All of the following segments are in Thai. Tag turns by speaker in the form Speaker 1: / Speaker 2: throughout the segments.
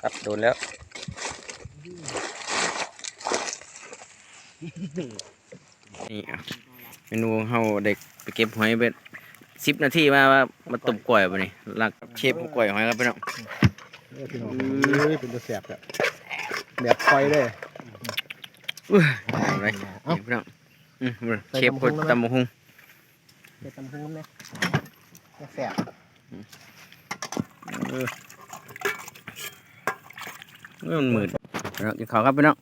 Speaker 1: ครับโดนแล้ว นี่อะเมนูเฮาเด็กไปเก็บหอยเบ็ดสิบนาทีมาว่ามาต้มกล้วยป่ะนี่หลักเชฟกล้วยหอยครับพี่น้อง
Speaker 2: เออพี่น้องเอ้ยเป็นตัวแสบแบบแบบไฟเลย
Speaker 1: อุ้ยอะไรนี่พี่น้องอืมเชฟคนตำบักหุ่ง
Speaker 2: เด็ดตำพุงเนี่ยแสบ
Speaker 1: เออ เออมันมืดพี่น้องกินข้าวครับพี่น้อง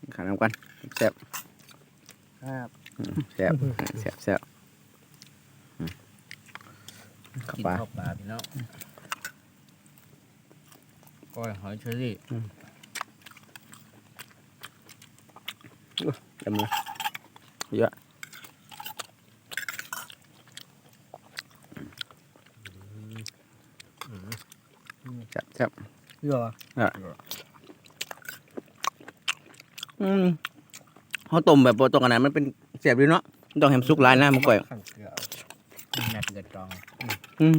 Speaker 1: กินข้าวน้ำกันแซ่บ
Speaker 2: ครับ
Speaker 1: อืมแซ่บแซ่บแซ่บอืมข้าวปลา
Speaker 3: ข้าวปลาพี่น้องก้อยหอยเชอรี่
Speaker 1: เต็มเลยเยอะแซ่บแซ่บ
Speaker 2: เยอะ
Speaker 1: อืมเขาต้มแบบโปรตรงขนาดมันเป็นเสียบดีเนาะมันต้องแฮมซุกหลายนะมันก่อย
Speaker 2: ขังเกลือ
Speaker 3: แม่เป็นกระจอง
Speaker 1: อืม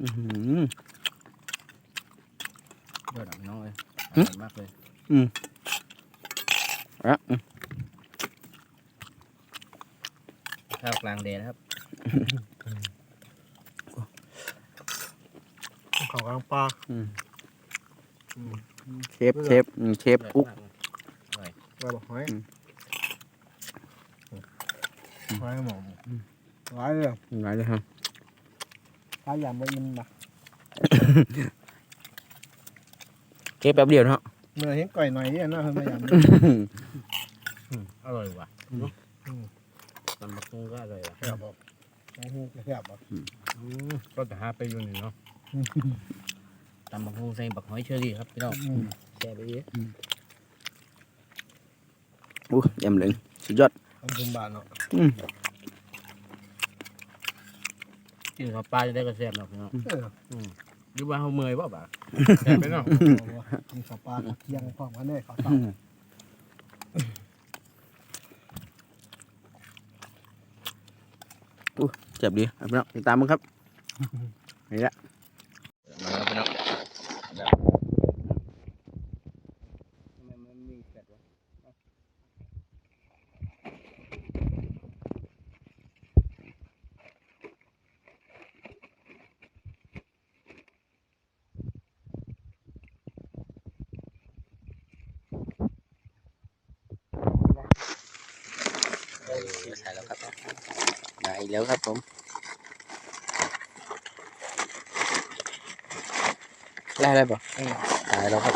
Speaker 1: อื้อหือย
Speaker 3: อดอะพี่น้องเลย
Speaker 1: หึ
Speaker 3: อร่อยมากเลย
Speaker 1: อะอืม
Speaker 3: ข้าวกลางเดนนะครับ
Speaker 2: ของกลางปลา
Speaker 1: เชฟเชฟอืมเชฟกุ๊ก
Speaker 3: อร่อย
Speaker 2: ปลาบอกหอย
Speaker 1: อืม
Speaker 2: หอยหมอมหลายเลย
Speaker 1: หลายเลยครับ
Speaker 2: ปลาอย่างบะอินมา
Speaker 1: เชฟแป๊บเดียวเนาะ
Speaker 2: เมื่อเห็นก่อยหน่อยเนี่ยน่าเพิ่มมาอย่าง
Speaker 3: อร่อยว่ะตำบักหุ่งก็อร่อยว่ะ
Speaker 2: แสบบอกโอ้โหแสบบอก
Speaker 3: อืมก็จะหาไปอยู่นี่เนาะ ตำบักหุ่งใส่บักหอยเชอรี่ครับพี่น้องแช่ไปเยอะ
Speaker 1: อู้เยี่ยมเลยสุดยอด
Speaker 2: ทำบุญบาทเนาะ
Speaker 1: อืม
Speaker 3: กินข้าวปลาจะได้กระแซบเนาะพี่น้อง
Speaker 2: เออ
Speaker 3: หรือว่าเขาเมื่อยเปล่าบ่าแซ่บไปเนาะ
Speaker 2: มีข้าวปลาข้าวเคียงพร้อมกันเลยข้าวเต่า
Speaker 1: เจ็บดีเอาพี่น้องติดตามมึงครับนี่แหละ มาแล้วพี่น้องใส่แล้วครับได้แล้วครับผม ได้ได้ปะได้แล้วครับ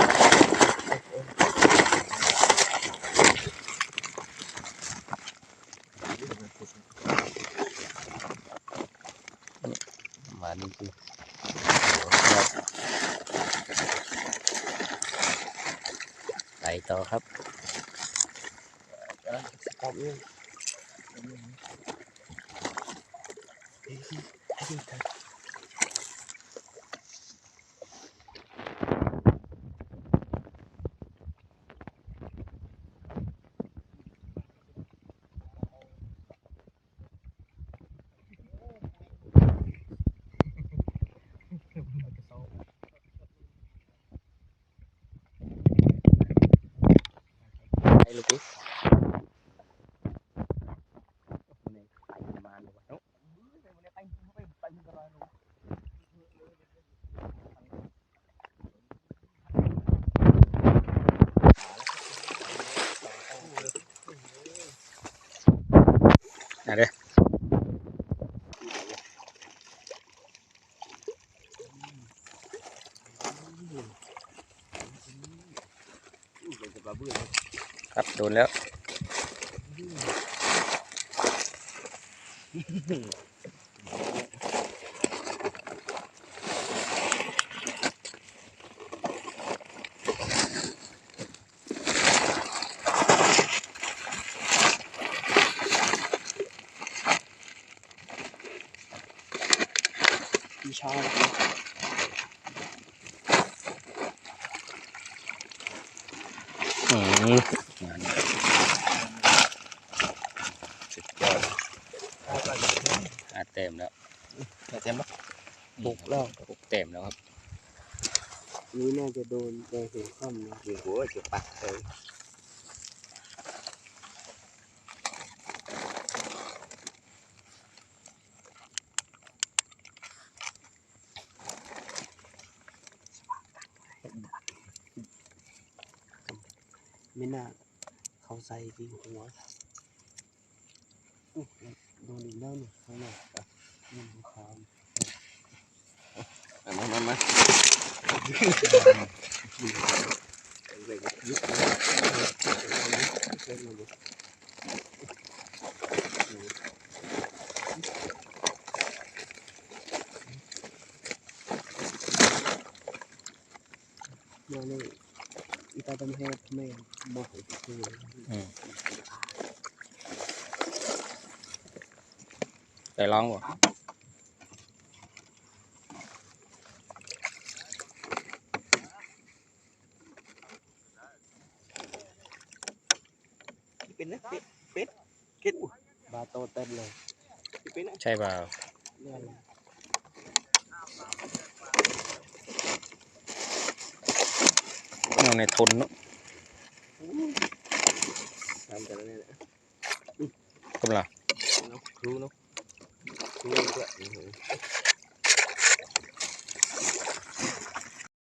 Speaker 1: มานี่คือไปต่อครับไปลูก พี่ไปมาเลยเนแล้ว
Speaker 2: พี่ชาย
Speaker 1: อืมสุดยอด อาเต็มแล้ว
Speaker 2: เต็มแล้ว
Speaker 1: ปุกแล้วปุกเต็มแล้วครับ
Speaker 4: นี่น่าจะโดนแดงถึงข้อมนะ
Speaker 1: โอ้โหเจ็บปากเลย
Speaker 4: ไม่น่าเขาใส่ที่หัว อุ๊ยโดนอีกแล้วนี่ข้างหน้าอะนี่หัวขา
Speaker 1: มามามา
Speaker 4: มาเลยอีตาตำแหกแม่บอกให้คือ
Speaker 1: แต่ร้องบ่
Speaker 4: เป็นนะเป็ดเป็ดเก็ดบาโตเต็มเลยเป็นนะ
Speaker 1: ใช่เปล่า